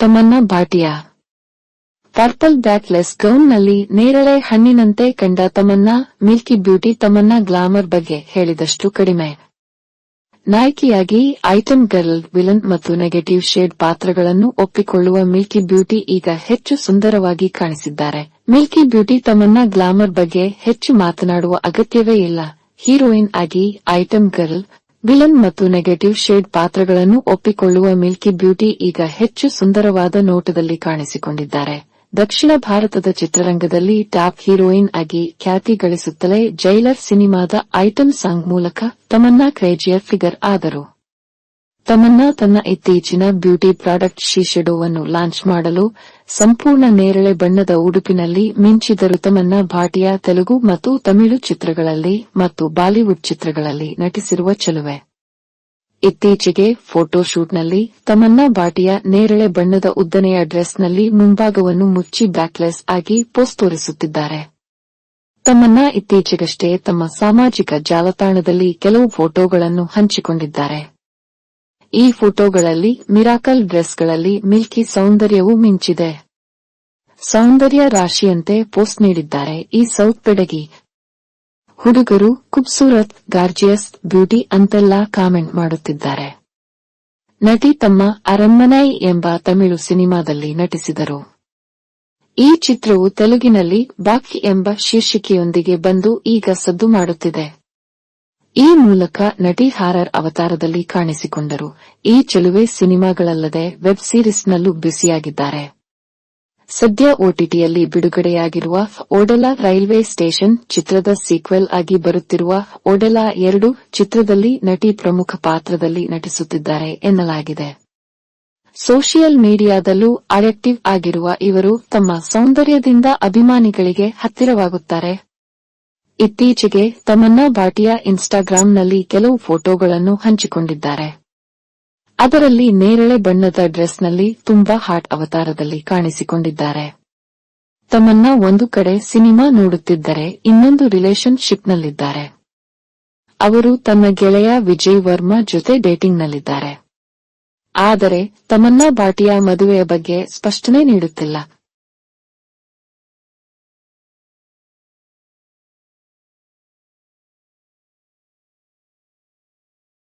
Tamanna Bhatia purple backless ಗೌನ್ನಲ್ಲಿ ನೇರಳೆ ಹಣ್ಣಿನಂತೆ ಕಂಡ Tamannaah milky beauty Tamannaah glamour ಬಗ್ಗೆ ಹೇಳಿದಷ್ಟು ಕಡಿಮೆ. ನಾಯಕಿಯಾಗಿ ಐಟಂ ಗರ್ಲ್ ವಿಲನ್ ಮತ್ತು ನೆಗೆಟಿವ್ ಶೇಡ್ ಪಾತ್ರಗಳನ್ನು ಒಪ್ಪಿಕೊಳ್ಳುವ ಮಿಲ್ಕಿ ಬ್ಯೂಟಿ ಈಗ ಹೆಚ್ಚು ಸುಂದರವಾಗಿ ಕಾಣಿಸಿದ್ದಾರೆ. ಮಿಲ್ಕಿ ಬ್ಯೂಟಿ ತಮನ್ನ ಗ್ಲಾಮರ್ ಬಗ್ಗೆ ಹೆಚ್ಚು ಮಾತನಾಡುವ ಅಗತ್ಯವೇ ಇಲ್ಲ. ಹೀರೋಯಿನ್ ಆಗಿ ಐಟಂ ಗರ್ಲ್ ವಿಲನ್ ಮತ್ತು ನೆಗೆಟಿವ್ ಶೇಡ್ ಪಾತ್ರಗಳನ್ನು ಒಪ್ಪಿಕೊಳ್ಳುವ ಮಿಲ್ಕಿ ಬ್ಯೂಟಿ ಈಗ ಹೆಚ್ಚು ಸುಂದರವಾದ ನೋಟದಲ್ಲಿ ಕಾಣಿಸಿಕೊಂಡಿದ್ದಾರೆ. ದಕ್ಷಿಣ ಭಾರತದ ಚಿತ್ರರಂಗದಲ್ಲಿ ಟಾಪ್ ಹೀರೋಯಿನ್ ಆಗಿ ಖ್ಯಾತಿ ಗಳಿಸುತ್ತಲೇ ಜೈಲರ್ ಸಿನಿಮಾದ ಐಟಂ ಸಾಂಗ್ ಮೂಲಕ ತಮನ್ನಾ ಕ್ರೇಜಿಯರ್ ಫಿಗರ್ ಆದರು. ತಮನ್ನಾ ತನ್ನ ಇತ್ತೀಚಿನ ಬ್ಯೂಟಿ ಪ್ರಾಡಕ್ಟ್ ಶೀಶೆಡೋವನ್ನು ಲಾಂಚ್ ಮಾಡಲು ಸಂಪೂರ್ಣ ನೇರಳೆ ಬಣ್ಣದ ಉಡುಪಿನಲ್ಲಿ ಮಿಂಚಿದರು ತಮನ್ನಾ ಭಾಟಿಯ ತೆಲುಗು ಮತ್ತು ತಮಿಳು ಚಿತ್ರಗಳಲ್ಲಿ ಮತ್ತು ಬಾಲಿವುಡ್ ಚಿತ್ರಗಳಲ್ಲಿ ನಟಿಸಿರುವ ಚೆಲುವೆ. ಇತ್ತೀಚೆಗೆ ಫೋಟೋಶೂಟ್ನಲ್ಲಿ ತಮನ್ನ ಭಾಟಿಯಾ ನೇರಳೆ ಬಣ್ಣದ ಉದ್ದನೆಯ ಡ್ರೆಸ್ನಲ್ಲಿ ಮುಂಭಾಗವನ್ನು ಮುಚ್ಚಿ ಬ್ಯಾಕ್ಲೆಸ್ ಆಗಿ ಪೋಸ್ಟ್ ತೋರಿಸುತ್ತಿದ್ದಾರೆ. ತಮನ್ನಾ ಇತ್ತೀಚೆಗಷ್ಟೇ ತಮ್ಮ ಸಾಮಾಜಿಕ ಜಾಲತಾಣದಲ್ಲಿ ಕೆಲವು ಫೋಟೋಗಳನ್ನು ಹಂಚಿಕೊಂಡಿದ್ದಾರೆ. ಈ ಫೋಟೋಗಳಲ್ಲಿ ಮಿರಾಕಲ್ ಡ್ರೆಸ್ಗಳಲ್ಲಿ ಮಿಲ್ಕಿ ಸೌಂದರ್ಯವು ಮಿಂಚಿದೆ. ಸೌಂದರ್ಯ ರಾಶಿಯಂತೆ ಪೋಸ್ಟ್ ನೀಡಿದ್ದಾರೆ ಈ ಸೌತ್ ಪೆಡಗಿ ಹುಡುಗರು ಖುಬ್ಸೂರತ್, ಗಾರ್ಜಿಯಸ್, ಬ್ಯೂಟಿ ಅಂತೆಲ್ಲ ಕಾಮೆಂಟ್ ಮಾಡುತ್ತಿದ್ದಾರೆ. ನಟಿ ತಮ್ಮ ಅರಮ್ಮನೈ ಎಂಬ ತಮಿಳು ಸಿನಿಮಾದಲ್ಲಿ ನಟಿಸಿದರು. ಈ ಚಿತ್ರವು ತೆಲುಗಿನಲ್ಲಿ ಬಾಕಿ ಎಂಬ ಶೀರ್ಷಿಕೆಯೊಂದಿಗೆ ಬಂದು ಈಗ ಸದ್ದು ಮಾಡುತ್ತಿದೆ. ಈ ಮೂಲಕ ನಟಿ ಹಾರರ್ ಅವತಾರದಲ್ಲಿ ಕಾಣಿಸಿಕೊಂಡರು. ಈ ಚೆಲುವೆ ಸಿನಿಮಾಗಳಲ್ಲದೆ ವೆಬ್ ಸೀರೀಸ್ನಲ್ಲೂ ಬ್ಯುಸಿಯಾಗಿದ್ದಾರೆ. ಸದ್ಯ ಓಟಿಟಿಯಲ್ಲಿ ಬಿಡುಗಡೆಯಾಗಿರುವ ಓಡಲಾ ರೈಲ್ವೆ ಸ್ಟೇಷನ್ ಚಿತ್ರದ ಸೀಕ್ವೆಲ್ ಆಗಿ ಬರುತ್ತಿರುವ ಓಡಲಾ ಎರಡು ಚಿತ್ರದಲ್ಲಿ ನಟಿ ಪ್ರಮುಖ ಪಾತ್ರದಲ್ಲಿ ನಟಿಸುತ್ತಿದ್ದಾರೆ ಎನ್ನಲಾಗಿದೆ. ಸೋಷಿಯಲ್ ಮೀಡಿಯಾದಲ್ಲೂ ಆಕ್ಟಿವ್ ಆಗಿರುವ ಇವರು ತಮ್ಮ ಸೌಂದರ್ಯದಿಂದ ಅಭಿಮಾನಿಗಳಿಗೆ ಹತ್ತಿರವಾಗುತ್ತಾರೆ. ಇತ್ತೀಚೆಗೆ ತಮನ್ನಾ ಭಾಟಿಯಾ ಇನ್ಸ್ಟಾಗ್ರಾಂನಲ್ಲಿ ಕೆಲವು ಫೋಟೋಗಳನ್ನು ಹಂಚಿಕೊಂಡಿದ್ದಾರೆ. ಅದರಲ್ಲಿ ನೇರಳೆ ಬಣ್ಣದ ಡ್ರೆಸ್ನಲ್ಲಿ ತುಂಬಾ ಹಾಟ್ ಅವತಾರದಲ್ಲಿ ಕಾಣಿಸಿಕೊಂಡಿದ್ದಾರೆ. ತಮ್ಮನ್ನ ಒಂದು ಕಡೆ ಸಿನಿಮಾ ನೋಡುತ್ತಿದ್ದರೆ ಇನ್ನೊಂದು ರಿಲೇಶನ್ ಶಿಪ್ನಲ್ಲಿದ್ದಾರೆ ಅವರು ತನ್ನ ಗೆಳೆಯ ವಿಜಯ್ ವರ್ಮಾ ಜೊತೆ ಡೇಟಿಂಗ್ನಲ್ಲಿದ್ದಾರೆ. ಆದರೆ ತಮನ್ನಾ ಭಾಟಿಯಾ ಮದುವೆಯ ಬಗ್ಗೆ ಸ್ಪಷ್ಟನೆ ನೀಡುತ್ತಿಲ್ಲ.